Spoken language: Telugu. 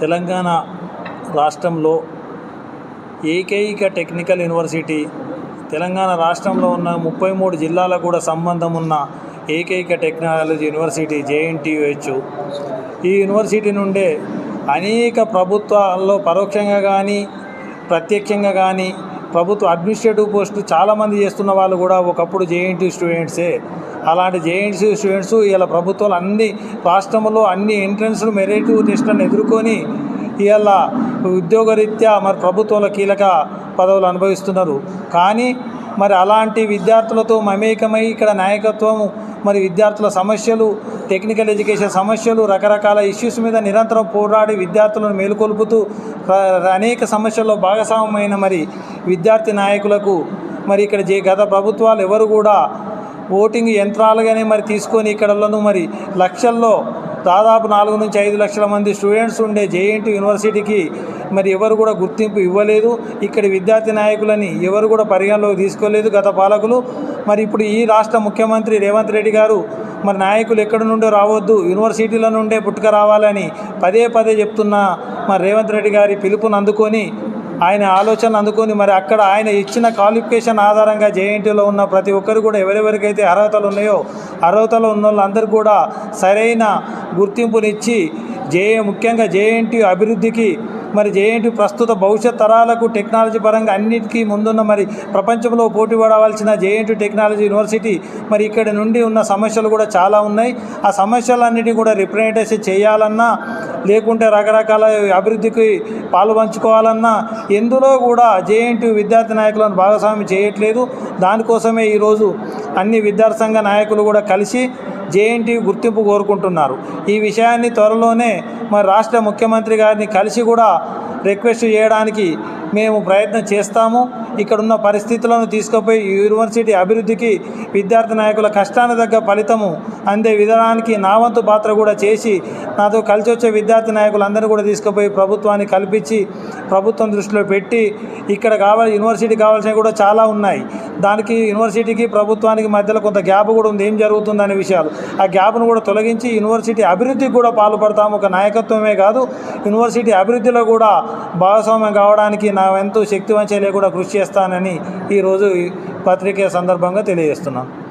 తెలంగాణ రాష్ట్రంలో ఏకైక టెక్నికల్ యూనివర్సిటీ తెలంగాణ రాష్ట్రంలో ఉన్న ముప్పై మూడు జిల్లాలకు కూడా సంబంధం ఉన్న ఏకైక టెక్నాలజీ యూనివర్సిటీ జేఎన్టీయుహెచ్. ఈ యూనివర్సిటీ నుండే అనేక ప్రభుత్వాల్లో పరోక్షంగా కానీ ప్రత్యక్షంగా కానీ ప్రభుత్వ అడ్మినిస్ట్రేటివ్ పోస్టు చాలామంది చేస్తున్న వాళ్ళు కూడా ఒకప్పుడు జేఎన్టీ స్టూడెంట్సే. అలాంటి జేఎన్టీ స్టూడెంట్స్ ఇలా ప్రభుత్వాలు అన్ని రాష్ట్రంలో అన్ని ఎంట్రన్స్లు మెరిట్ టెస్ట్లను ఎదుర్కొని ఇవాళ ఉద్యోగరీత్యా మరి ప్రభుత్వంలో కీలక పదవులు అనుభవిస్తున్నారు. కానీ మరి అలాంటి విద్యార్థులతో మమేకమై ఇక్కడ నాయకత్వం మరి విద్యార్థుల సమస్యలు టెక్నికల్ ఎడ్యుకేషన్ సమస్యలు రకరకాల ఇష్యూస్ మీద నిరంతరం పోరాడి విద్యార్థులను మేలుకొల్పుతూ అనేక సమస్యల్లో భాగస్వామ్యమైన మరి విద్యార్థి నాయకులకు మరి ఇక్కడ జే గత ప్రభుత్వాలు ఎవరు కూడా ఓటింగ్ యంత్రాలుగానే మరి తీసుకొని ఇక్కడలను మరి లక్షల్లో దాదాపు నాలుగు నుంచి ఐదు లక్షల మంది స్టూడెంట్స్ ఉండే జేఎన్టీ యూనివర్సిటీకి మరి ఎవరు కూడా గుర్తింపు ఇవ్వలేదు. ఇక్కడ విద్యార్థి నాయకులని ఎవరు కూడా పరిగణలోకి తీసుకోలేదు గత పాలకులు. మరి ఇప్పుడు ఈ రాష్ట్ర ముఖ్యమంత్రి రేవంత్ రెడ్డి గారు మరి నాయకులు ఎక్కడి నుండో రావద్దు యూనివర్సిటీల నుండే పుట్టుక రావాలని పదే పదే చెప్తున్న మరి రేవంత్ రెడ్డి గారి పిలుపును అందుకొని ఆయన ఆలోచనలు అందుకొని మరి అక్కడ ఆయన ఇచ్చిన క్వాలిఫికేషన్ ఆధారంగా జేఎన్టీలో ఉన్న ప్రతి ఒక్కరు కూడా ఎవరెవరికైతే అర్హతలు ఉన్నాయో అర్హతలు ఉన్న వాళ్ళందరూ కూడా సరైన గుర్తింపునిచ్చి జే ముఖ్యంగా జేఎన్టీ అభివృద్ధికి మరి జేఎన్టీ ప్రస్తుత భవిష్యత్ తరాలకు టెక్నాలజీ పరంగా అన్నిటికీ ముందున్న మరి ప్రపంచంలో పోటీ పడవలసిన జేఎన్టీ టెక్నాలజీ యూనివర్సిటీ మరి ఇక్కడ నుండి ఉన్న సమస్యలు కూడా చాలా ఉన్నాయి. ఆ సమస్యలన్నిటినీ కూడా రిప్రజెంటేషన్ చేయాలన్నా లేకుంటే రకరకాల అభివృద్ధికి పాలు పంచుకోవాలన్నా ఎందులో కూడా జేఎన్టీ విద్యార్థి నాయకులను భాగస్వామి చేయట్లేదు. దానికోసమే ఈరోజు అన్ని విద్యార్థి సంఘ నాయకులు కూడా కలిసి జేఎన్టీ గుర్తింపు కోరుకుంటున్నారు. ఈ విషయాన్ని త్వరలోనే మా రాష్ట్ర ముఖ్యమంత్రి గారిని కలిసి కూడా రిక్వెస్ట్ చేయడానికి మేము ప్రయత్నం చేస్తాము. ఇక్కడున్న పరిస్థితులను తీసుకుపోయి యూనివర్సిటీ అభివృద్ధికి విద్యార్థి నాయకుల కష్టానికి తగ్గ ఫలితము అందే విధానానికి నా వంతు పాత్ర కూడా చేసి నాతో కలిసి వచ్చే విద్యార్థి నాయకులందరినీ కూడా తీసుకుపోయి ప్రభుత్వాన్ని కల్పించి ప్రభుత్వం దృష్టిలో పెట్టి ఇక్కడ కావాలి యూనివర్సిటీ కావాల్సినవి కూడా చాలా ఉన్నాయి. దానికి యూనివర్సిటీకి ప్రభుత్వానికి మధ్యలో కొంత గ్యాప్ కూడా ఉంది. ఏం జరుగుతుందనే విషయాలు. ఆ గ్యాప్ను కూడా తొలగించి యూనివర్సిటీ అభివృద్ధికి కూడా పాల్పడతాము. ఒక నాయకత్వమే కాదు యూనివర్సిటీ అభివృద్ధిలో కూడా భాగస్వామ్యం కావడానికి నా ఎంతో శక్తి వంచలే కూడా కృషి చేస్తానని ఈరోజు పత్రికే సందర్భంగా తెలియజేస్తున్నాను